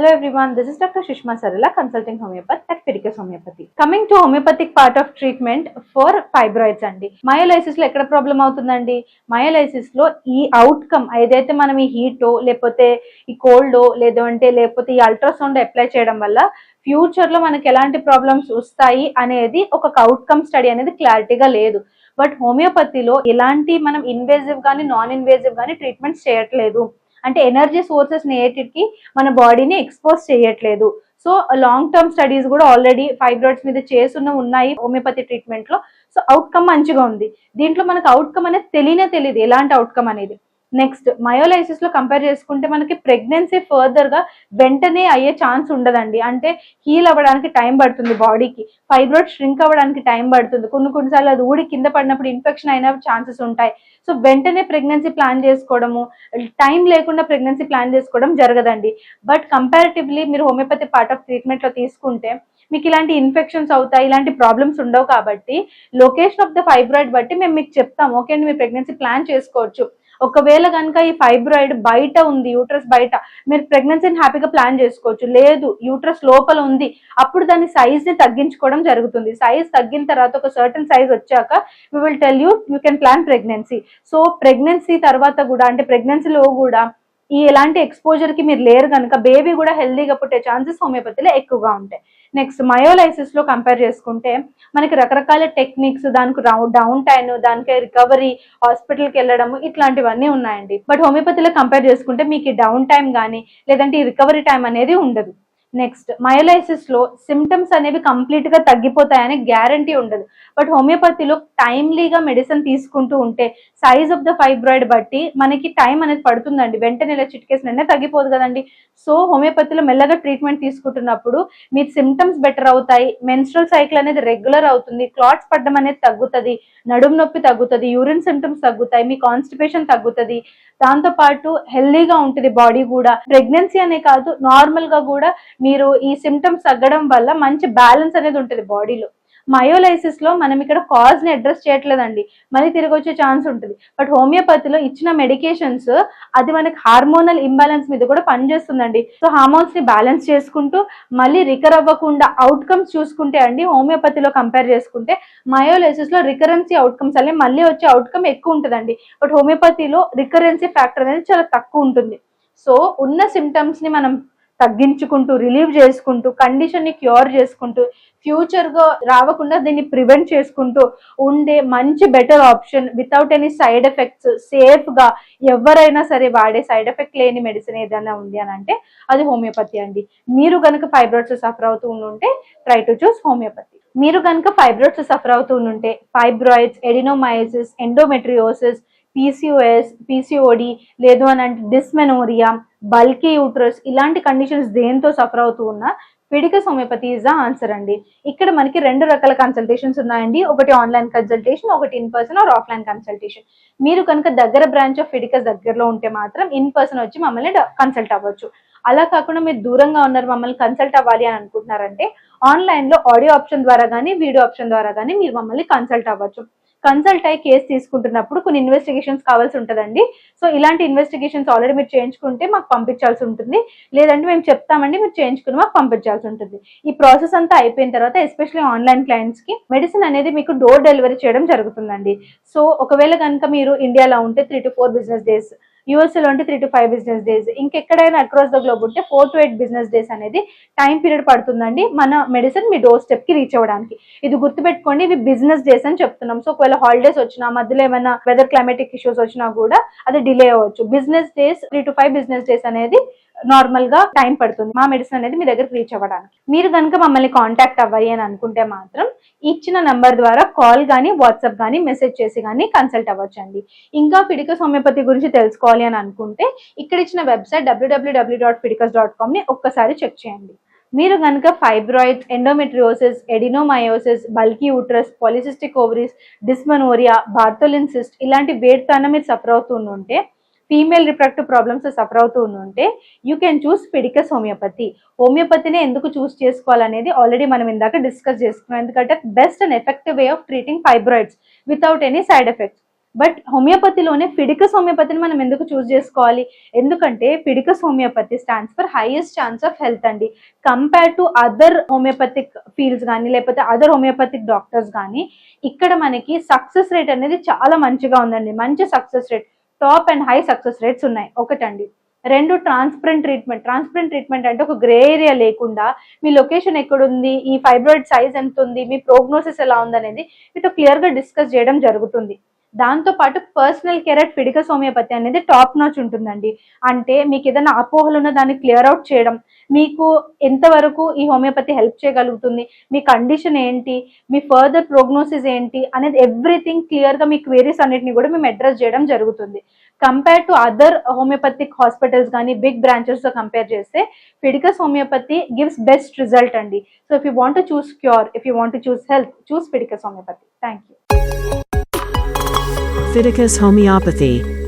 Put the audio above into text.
Hello everyone, this is Dr. Shishma Sarala, consulting homeopath at Pidicus Homeopathy. Coming to homeopathic part of treatment for fibroids అండి మయోలైసిస్లో ఎక్కడ problem అవుతుందండి మయోలైసిస్లో ఈ outcome ఏదైతే మనం ఈ heat లేకపోతే ఈ కోల్డ్ లేదంటే లేకపోతే ఈ అల్ట్రాసౌండ్ అప్లై చేయడం వల్ల ఫ్యూచర్లో మనకి ఎలాంటి ప్రాబ్లమ్స్ వస్తాయి అనేది ఒక అవుట్కమ్ స్టడీ అనేది క్లారిటీగా లేదు బట్ హోమియోపతిలో ఎలాంటి మనం ఇన్వేజివ్ కానీ నాన్ ఇన్వేజివ్ కానీ ట్రీట్మెంట్స్ చేయట్లేదు అంటే ఎనర్జీ సోర్సెస్ నేటికి మన బాడీని ఎక్స్పోజ్ చేయట్లేదు. సో లాంగ్ టర్మ్ స్టడీస్ కూడా ఆల్రెడీ ఫైబ్రాయిడ్స్ మీద చేస్తున్న ఉన్నాయి హోమియోపతి ట్రీట్మెంట్లో సో అవుట్కమ్ మంచిగా ఉంది. దీంట్లో మనకు అవుట్కమ్ అనేది తెలియనే తెలియదు. ఎలాంటి అవుట్కమ్ అనేది? నెక్స్ట్ మయోలైసిస్లో కంపేర్ చేసుకుంటే మనకి ప్రెగ్నెన్సీ ఫర్దర్గా వెంటనే అయ్యే ఛాన్స్ ఉండదండి. అంటే హీల్ అవ్వడానికి టైం పడుతుంది బాడీకి. ఫైబ్రాయిడ్ ష్రింక్ అవ్వడానికి టైం పడుతుంది. కొన్ని కొన్నిసార్లు అది ఊడి కింద పడినప్పుడు ఇన్ఫెక్షన్ అయిన ఛాన్సెస్ ఉంటాయి. సో వెంటనే ప్రెగ్నెన్సీ ప్లాన్ చేసుకోవడము టైం లేకుండా ప్రెగ్నెన్సీ ప్లాన్ చేసుకోవడం జరగదండి. బట్ కంపారిటివ్లీ మీరు హోమియోపతి పార్ట్ ఆఫ్ ట్రీట్మెంట్లో తీసుకుంటే మీకు ఇలాంటి ఇన్ఫెక్షన్స్ అవుతాయి ఇలాంటి ప్రాబ్లమ్స్ ఉండవు కాబట్టి లొకేషన్ ఆఫ్ ద ఫైబ్రాయిడ్ బట్టి మేము మీకు చెప్తాం ఓకే అండి మీరు ప్రెగ్నెన్సీ ప్లాన్ చేసుకోవచ్చు. ఒకవేళ కనుక ఈ ఫైబ్రాయిడ్ బయట ఉంది యూట్రస్ బయట మీరు ప్రెగ్నెన్సీని హ్యాపీగా ప్లాన్ చేసుకోవచ్చు. లేదు యూట్రస్ లోపల ఉంది అప్పుడు దాని సైజ్ని తగ్గించుకోవడం జరుగుతుంది. సైజ్ తగ్గిన తర్వాత ఒక సర్టన్ సైజ్ వచ్చాక we will tell you you can plan pregnancy so pregnancy తర్వాత కూడా అంటే ప్రెగ్నెన్సీలో కూడా ఈ ఎలాంటి ఎక్స్పోజర్కి మీరు లేరు కనుక బేబీ కూడా హెల్దీగా పుట్టే ఛాన్సెస్ హోమియోపతిలో ఎక్కువగా ఉంటాయి. నెక్స్ట్ మయోలైసిస్లో కంపేర్ చేసుకుంటే మనకి రకరకాల టెక్నిక్స్ దానికి డౌన్ టైన్ దానికి రికవరీ హాస్పిటల్కి వెళ్ళడం ఇట్లాంటివన్నీ ఉన్నాయండి. బట్ హోమియోపతిలో కంపేర్ చేసుకుంటే మీకు డౌన్ టైం కానీ లేదంటే ఈ రికవరీ టైం అనేది ఉండదు. నెక్స్ట్ మయోలైసిస్లో సిమ్టమ్స్ అనేవి కంప్లీట్గా తగ్గిపోతాయని గ్యారంటీ ఉండదు. బట్ హోమియోపతిలో టైమ్లీగా మెడిసిన్ తీసుకుంటూ ఉంటే సైజ్ ఆఫ్ ద ఫైబ్రాయిడ్ బట్టి మనకి టైం అనేది పడుతుందండి. వెంటనే ఇలా చిటికేసిన తగ్గిపోదు కదండి. సో హోమియోపతిలో మెల్లగా ట్రీట్మెంట్ తీసుకుంటున్నప్పుడు మీ సిమ్టమ్స్ బెటర్ అవుతాయి మెన్స్ట్రల్ సైకిల్ అనేది రెగ్యులర్ అవుతుంది క్లాట్స్ పడడం అనేది తగ్గుతుంది నడుము నొప్పి తగ్గుతుంది యూరిన్ సిమ్టమ్స్ తగ్గుతాయి మీ కాన్స్టిపేషన్ తగ్గుతుంది. దాంతో పాటు హెల్దీగా ఉంటుంది బాడీ కూడా. ప్రెగ్నెన్సీ అనే కాదు నార్మల్గా కూడా మీరు ఈ సిమ్టమ్స్ తగ్గడం వల్ల మంచి బ్యాలెన్స్ అనేది ఉంటుంది బాడీలో మయోలైసిస్లో మనం ఇక్కడ కాజ్ని అడ్రస్ చేయట్లేదండి. మళ్ళీ తిరిగి వచ్చే ఛాన్స్ ఉంటుంది. బట్ హోమియోపతిలో ఇచ్చిన మెడికేషన్స్ అది మనకి హార్మోనల్ ఇంబ్యాలెన్స్ మీద కూడా పనిచేస్తుందండి. సో హార్మోన్స్ని బ్యాలెన్స్ చేసుకుంటూ మళ్ళీ రికర్ అవ్వకుండా అవుట్కమ్స్ చూసుకుంటే అండి హోమియోపతిలో కంపేర్ చేసుకుంటే మయోలైసిస్లో రికరెన్సీ అవుట్కమ్స్ అనే మళ్ళీ వచ్చే అవుట్కమ్ ఎక్కువ ఉంటుందండి. బట్ హోమియోపతిలో రికరెన్సీ ఫ్యాక్టర్ అనేది చాలా తక్కువ ఉంటుంది. సో ఉన్న సిమ్టమ్స్ని మనం తగ్గించుకుంటూ రిలీవ్ చేసుకుంటూ కండిషన్ని క్యూర్ చేసుకుంటూ ఫ్యూచర్గా రావకుండా దీన్ని ప్రివెంట్ చేసుకుంటూ ఉండే మంచి better option without any side effects సేఫ్గా ఎవరైనా సరే వాడే సైడ్ ఎఫెక్ట్ లేని మెడిసిన్ ఏదైనా ఉంది అని అంటే అది హోమియోపతి అండి. మీరు కనుక ఫైబ్రాయిడ్స్ సఫర్ అవుతూ ఉంటే ట్రై టు చూస్ హోమియోపతి మీరు కనుక ఫైబ్రాయిడ్స్ సఫర్ అవుతూ ఉంటే fibroids adenomyosis endometriosis PCOS PCOD లేదు అని అంటే డిస్మెనోరియా బల్కీ యూట్రస్ ఇలాంటి కండిషన్స్ దేంతో సఫర్ అవుతూ ఉన్నా Fidicus homeopathy is the answer అండి. ఇక్కడ మనకి రెండు రకాల కన్సల్టేషన్స్ ఉన్నాయండి. ఒకటి ఆన్లైన్ కన్సల్టేషన్ ఒకటి in person or offline consultation మీరు కనుక దగ్గర బ్రాంచ్ ఆఫ్ ఫిడికస్ దగ్గరలో ఉంటే మాత్రం ఇన్ పర్సన్ వచ్చి మమ్మల్ని కన్సల్ట్ అవ్వచ్చు. అలా కాకుండా మీరు దూరంగా ఉన్నారు మమ్మల్ని కన్సల్ట్ అవ్వాలి అని అనుకుంటున్నారంటే ఆన్లైన్లో ఆడియో ఆప్షన్ ద్వారా కానీ వీడియో ఆప్షన్ ద్వారా కానీ మీరు మమ్మల్ని కన్సల్ట్ అవ్వచ్చు. కన్సల్ట్ అయ్యి కేసు తీసుకుంటున్నప్పుడు కొన్ని ఇన్వెస్టిగేషన్స్ కావాల్సి ఉంటుందండి. సో ఇలాంటి ఇన్వెస్టిగేషన్స్ ఆల్రెడీ మీరు చేయించుకుంటే మాకు పంపించాల్సి ఉంటుంది. లేదంటే మేము చెప్తామండి మీరు చేయించుకుని మాకు పంపించాల్సి ఉంటుంది. ఈ ప్రాసెస్ అంతా అయిపోయిన తర్వాత ఎస్పెషల్లీ ఆన్లైన్ క్లయింట్స్కి మెడిసిన్ అనేది మీకు డోర్ డెలివరీ చేయడం జరుగుతుందండి. సో ఒకవేళ కనుక మీరు ఇండియాలో ఉంటే three to four business days యూఎస్ఏలో అంటే three to five business days ఇంకెక్కడైనా అక్రాస్ ద గ్లోబ్ ఉంటే four to eight business days అనేది టైం పీరియడ్ పడుతుందండి మన మెడిసిన్ మీ డోర్ స్టెప్కి రీచ్ అవ్వడానికి. ఇది గుర్తుపెట్టుకోండి ఇవి బిజినెస్ డేస్ అని చెప్తున్నాం. సో ఒకవేళ హాలిడేస్ వచ్చినా మధ్యలో ఏమైనా వెదర్ క్లైమేటిక్ ఇష్యూస్ వచ్చినా కూడా అది డిలే అవ్వచ్చు. Business days three to five business days అనేది నార్మల్గా టైం పడుతుంది మా మెడిసిన్ అనేది మీ దగ్గర రీచ్ అవ్వడానికి. మీరు కనుక మమ్మల్ని కాంటాక్ట్ అవ్వాలి అని అనుకుంటే మాత్రం ఇచ్చిన నంబర్ ద్వారా కాల్ కానీ వాట్సాప్ కానీ మెసేజ్ చేసి కానీ కన్సల్ట్ అవ్వచ్చండి. ఇంకా ఫిడికస్ హోమియోపతి గురించి తెలుసుకోవాలి అని అనుకుంటే ఇక్కడ ఇచ్చిన website WWW dot Fidicus dot కామ్ని ఒక్కసారి చెక్ చేయండి. మీరు కనుక fibroids endometriosis adenomyosis bulky uterus polycystic ovaries dysmenorrhoea Bartholin cyst ఇలాంటి వేడితో మీరు సఫర్ అవుతుంటే ఉంటే ఫీమేల్ రిప్రొడక్టివ్ ప్రాబ్లమ్స్ సఫర్ అవుతూ ఉంటే you can choose Fidicus homeopathy హోమియోపతిని ఎందుకు చూస్ చేసుకోవాలనేది ఆల్రెడీ మనం ఇందాక డిస్కస్ చేసుకున్నాం. ఎందుకంటే best and effective way of treating fibroids without any side effects but హోమియోపతిలోనే Fidicus హోమియోపతిని మనం ఎందుకు చూస్ చేసుకోవాలి? ఎందుకంటే Fidicus homeopathy stands for highest chance of health అండి. Compare to other homeopathic fields కానీ లేకపోతే అదర్ హోమియోపతిక్ డాక్టర్స్ కానీ ఇక్కడ మనకి సక్సెస్ రేట్ అనేది చాలా మంచిగా ఉందండి. మంచి success rate top and high success rates ఉన్నాయి. ఒకటండి. రెండు ట్రాన్స్పరెంట్ ట్రీట్మెంట్. ట్రాన్స్పరెంట్ ట్రీట్మెంట్ అంటే ఒక గ్రే ఏరియా లేకుండా మీ లొకేషన్ ఎక్కడుంది ఈ ఫైబ్రాయిడ్ సైజ్ ఎంత ఉంది మీ ప్రోగ్నోసిస్ ఎలా ఉంది అనేది మీతో క్లియర్గా డిస్కస్ చేయడం జరుగుతుంది. దాంతో పాటు personal care at Fidicus homeopathy అనేది టాప్ నాచ్ ఉంటుందండి. అంటే మీకు ఏదైనా అపోహలు ఉన్న దాన్ని క్లియర్ అవుట్ చేయడం మీకు ఎంతవరకు ఈ హోమియోపతి హెల్ప్ చేయగలుగుతుంది మీ కండిషన్ ఏంటి మీ ఫర్దర్ ప్రోగ్నోసిస్ ఏంటి అనేది ఎవ్రీథింగ్ క్లియర్గా మీ క్వేరీస్ అన్నిటిని కూడా మేము అడ్రస్ చేయడం జరుగుతుంది. Compare to other homeopathic hospitals కానీ బిగ్ బ్రాంచెస్తో కంపేర్ చేస్తే Fidicus homeopathy gives best result అండి. So if you want to choose cure if you want to choose health choose Fidicus homeopathy thank you Leviticus Homeopathy